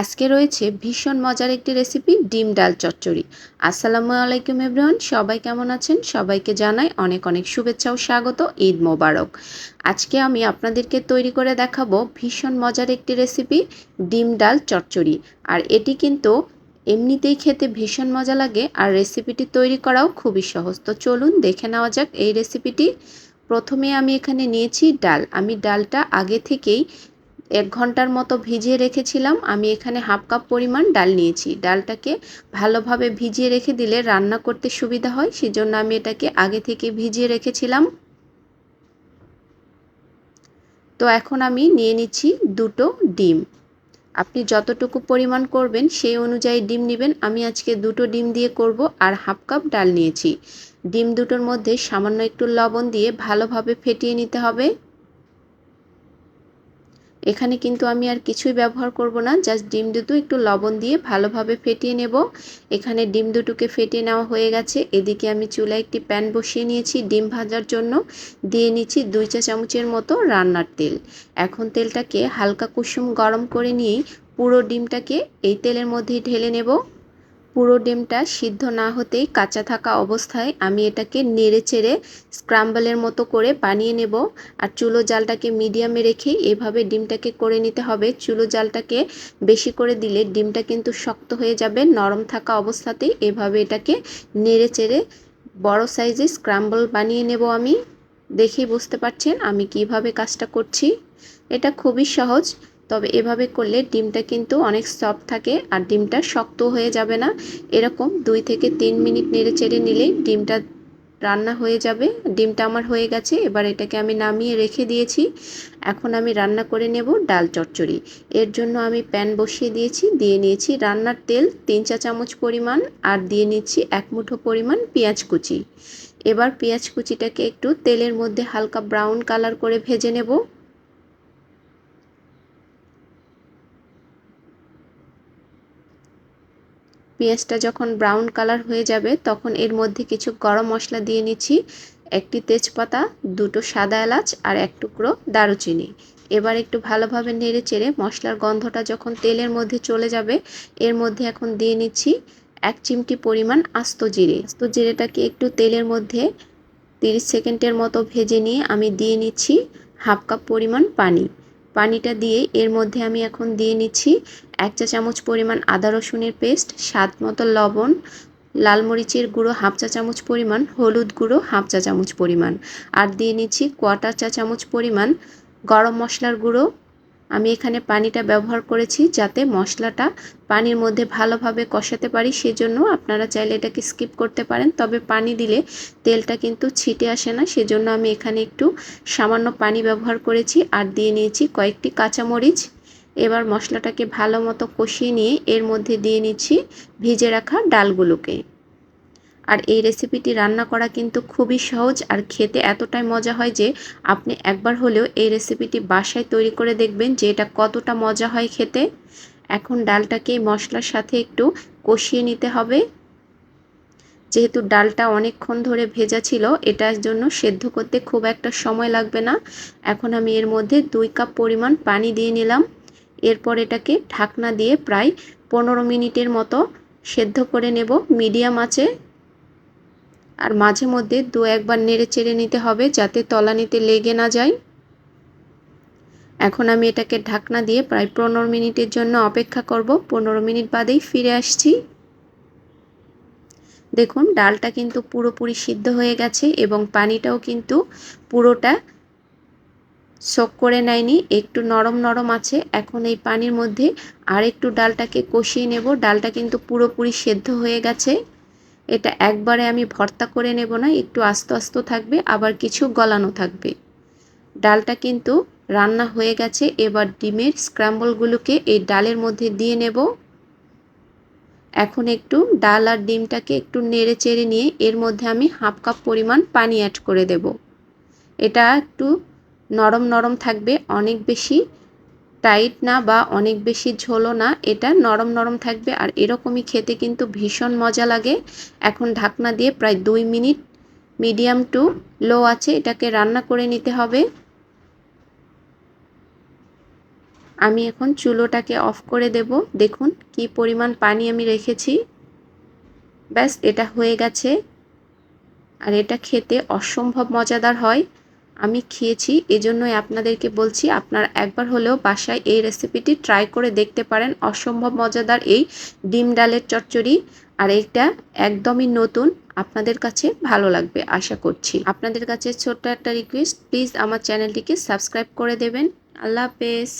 আজকে রয়েছে ভীষণ মজার একটি রেসিপি ডিম ডাল চচ্চড়ি। আসসালামু আলাইকুম এভরিওয়ান সবাই কেমন আছেন? সবাইকে জানাই অনেক অনেক শুভেচ্ছা ও স্বাগত, ঈদ মোবারক। আজকে আমি আপনাদেরকে তৈরি করে দেখাবো ভীষণ মজার একটি রেসিপি ডিম ডাল চচ্চড়ি। আর এটি কিন্তু এমনিতেই খেতে ভীষণ মজা লাগে, আর রেসিপিটি তৈরি করাও খুবই সহজ। তো চলুন দেখে নেওয়া যাক এই রেসিপিটি প্রথমে আমি এখানে নিয়েছি ডাল। আমি ডালটা আগে থেকেই এক ঘণ্টার মতো ভিজিয়ে রেখেছিলাম। আমি এখানে হাফ কাপ পরিমাণ ডাল নিয়েছি। ডালটাকে ভালোভাবে ভিজিয়ে রেখে দিলে রান্না করতে সুবিধা হয়, সেজন্য আমি এটাকে আগে থেকে ভিজিয়ে রেখেছিলাম। তো এখন আমি নিয়ে নিচ্ছি দুটো ডিম। আপনি যতটুকু পরিমাণ করবেন সেই অনুযায়ী ডিম নেবেন। আমি আজকে দুটো ডিম দিয়ে করব আর হাফ কাপ ডাল নিয়েছি। ডিম দুটোর মধ্যে সামান্য একটু লবণ দিয়ে ভালোভাবে ফেটিয়ে নিতে হবে। এখানে কিন্তু আমি আর কিছুই ব্যবহার করব না জাস্ট ডিম দুটো একটু লবণ দিয়ে ভালোভাবে ফেটিয়ে নেব। এখানে ডিম দুটোকে ফেটিয়ে নেওয়া হয়ে গেছে। এদিকে আমি চুলায় একটি প্যান বসিয়ে নিয়েছি ডিম ভাজার জন্য। দিয়ে নিচ্ছি দুই চা চামচের মতো রান্নার তেল। এখন তেলটাকে হালকা কুসুম গরম করে নিয়েই পুরো ডিমটাকে এই তেলের মধ্যেই ঢেলে নেব। পুরো ডিমটা সিদ্ধ না হতেই কাঁচা থাকা অবস্থায় আমি এটাকে নেড়ে চেড়ে স্ক্রাম্বলের মতো করে বানিয়ে নেব। আর চুলো জালটাকে মিডিয়ামে রেখে এভাবে ডিমটাকে করে নিতে হবে। চুলো জালটাকে বেশি করে দিলে ডিমটা কিন্তু শক্ত হয়ে যাবে, নরম থাকা অবস্থাতেই এভাবে এটাকে নেড়ে চেড়ে বড় সাইজে স্ক্রাম্বল বানিয়ে নেব আমি। দেখেই বুঝতে পারছেন আমি কীভাবে কাজটা করছি। এটা খুবই সহজ। তবে এভাবে করলে ডিমটা কিন্তু অনেক সফট থাকে আর ডিমটা শক্ত হয়ে যাবে না। এরকম দুই থেকে তিন মিনিট নেড়ে চেড়ে নিলেই ডিমটা রান্না হয়ে যাবে। ডিমটা আমার হয়ে গেছে, এবার এটাকে আমি নামিয়ে রেখে দিয়েছি। এখন আমি রান্না করে নেব ডাল চচ্চড়ি। এর জন্য আমি প্যান বসিয়ে দিয়েছি, দিয়ে নিয়েছি রান্নার তেল তিন চা চামচ পরিমাণ আর দিয়ে নিচ্ছি এক মুঠো পরিমাণ পেঁয়াজ কুচি। এবার পেঁয়াজ কুচিটাকে একটু তেলের মধ্যে হালকা ব্রাউন কালার করে ভেজে নেব। পেঁয়াজটা যখন ব্রাউন কালার হয়ে যাবে, তখন এর মধ্যে কিছু গরম মশলা দিয়ে নিচ্ছি। একটি তেজপাতা, দুটো সাদা এলাচ আর এক টুকরো দারুচিনি। এবার একটু ভালোভাবে নেড়ে চেড়ে মশলার গন্ধটা যখন তেলের মধ্যে চলে যাবে, এর মধ্যে এখন দিয়ে নিচ্ছি এক চিমটি পরিমাণ আস্ত জিরে। আস্ত জিরেটাকে একটু তেলের মধ্যে তিরিশ সেকেন্ডের মতো ভেজে নিয়ে আমি দিয়ে নিচ্ছি হাফ কাপ পরিমাণ পানি। পানিটা দিয়ে এর মধ্যে আমি এখন দিয়ে নিচ্ছি এক চা চামচ পরিমাণ আদা রসুনের পেস্ট, স্বাদ মতো লবণ, লাল মরিচের গুঁড়ো হাফ চা চামচ পরিমাণ, হলুদ গুঁড়ো হাফ চা চামচ পরিমাণ। আর দিয়ে নিচ্ছি কোয়াটার চা চামচ পরিমাণ, গরম মশলার গুঁড়ো আমি এখানে পানিটা ব্যবহার করেছি যাতে মশলাটা পানির মধ্যে ভালোভাবে কষাতে পারি, সেজন্য আপনারা চাইলে এটাকে স্কিপ করতে পারেন। তবে পানি দিলে তেলটা কিন্তু ছিটে আসে না, সেজন্য আমি এখানে একটু সামান্য পানি ব্যবহার করেছি আর দিয়ে নিয়েছি কয়েকটি কাঁচামরিচ। এবার মশলাটাকে ভালো মতো কষিয়ে নিয়ে এর মধ্যে দিয়ে নিচ্ছি ভিজে রাখা ডালগুলোকে। আর এই রেসিপিটি রান্না করা কিন্তু খুবই সহজ আর খেতে এতটাই মজা হয় যে আপনি একবার হলেও এই রেসিপিটি বাসায় তৈরি করে দেখবেন যে এটা কতটা মজা হয় খেতে। এখন ডালটাকে মশলার সাথে একটু কষিয়ে নিতে হবে। যেহেতু ডালটা অনেকক্ষণ ধরে ভেজা ছিল, এটার জন্য সেদ্ধ করতে খুব একটা সময় লাগবে না। এখন আমি এর মধ্যে দুই কাপ পরিমাণ পানি দিয়ে নিলাম। এরপর এটাকে ঢাকনা দিয়ে প্রায় পনেরো মিনিটের মতো সেদ্ধ করে নেব। মিডিয়াম আছে আর মাঝে মধ্যে দু একবার নেড়ে চেড়ে নিতে হবে যাতে তলানিতে লেগে না যায়। এখন আমি এটাকে ঢাকনা দিয়ে প্রায় পনেরো মিনিটের জন্য অপেক্ষা করব। পনেরো মিনিট বাদেই ফিরে আসছি। দেখুন, ডালটা কিন্তু পুরোপুরি সিদ্ধ হয়ে গেছে এবং পানিটাও কিন্তু পুরোটা শোক করে নেয়নি, একটু নরম নরম আছে। এখন এই পানির মধ্যে আর একটু ডালটাকে কষিয়ে নেব। ডালটা কিন্তু পুরোপুরি সেদ্ধ হয়ে গেছে। এটা একবারে আমি ভর্তা করে নেব না, একটু আস্তে আস্তে থাকবে, আবার কিছু গলানো থাকবে। ডালটা কিন্তু রান্না হয়ে গেছে, এবার ডিমের স্ক্র্যাম্বলগুলোকে এই ডালের মধ্যে দিয়ে নেব। এখন একটু ডাল আর ডিমটাকে একটু নেড়ে চেড়ে নিয়ে এর মধ্যে আমি হাফ কাপ পরিমাণ পানি অ্যাড করে দেব। এটা একটু নরম নরম থাকবে, অনেক বেশি টাইট না বা অনেক বেশি ঝোলও না, এটা নরম নরম থাকবে আর এরকমই খেতে কিন্তু ভীষণ মজা লাগে। এখন ঢাকনা দিয়ে প্রায় দুই মিনিট মিডিয়াম টু লো আছে, এটাকে রান্না করে নিতে হবে। আমি এখন চুলোটাকে অফ করে দেব। দেখুন কি পরিমাণ পানি আমি রেখেছি। ব্যাস, এটা হয়ে গেছে। আর এটা খেতে অসম্ভব মজাদার হয়। আমি খেয়েছি, এজন্যই আপনাদেরকে বলছি, আপনার একবার হলেও বাসায় এই রেসিপিটি ট্রাই করে দেখতে পারেন। অসম্ভব মজাদার এই ডিম ডালের চচ্চড়ি আর এইটা একদমই নতুন, আপনাদের কাছে ভালো লাগবে আশা করছি। আপনাদের কাছে ছোট্ট একটা রিকোয়েস্ট প্লিজ আমার চ্যানেলটিকে সাবস্ক্রাইব করে দেবেন। আল্লাহ হাফেজ।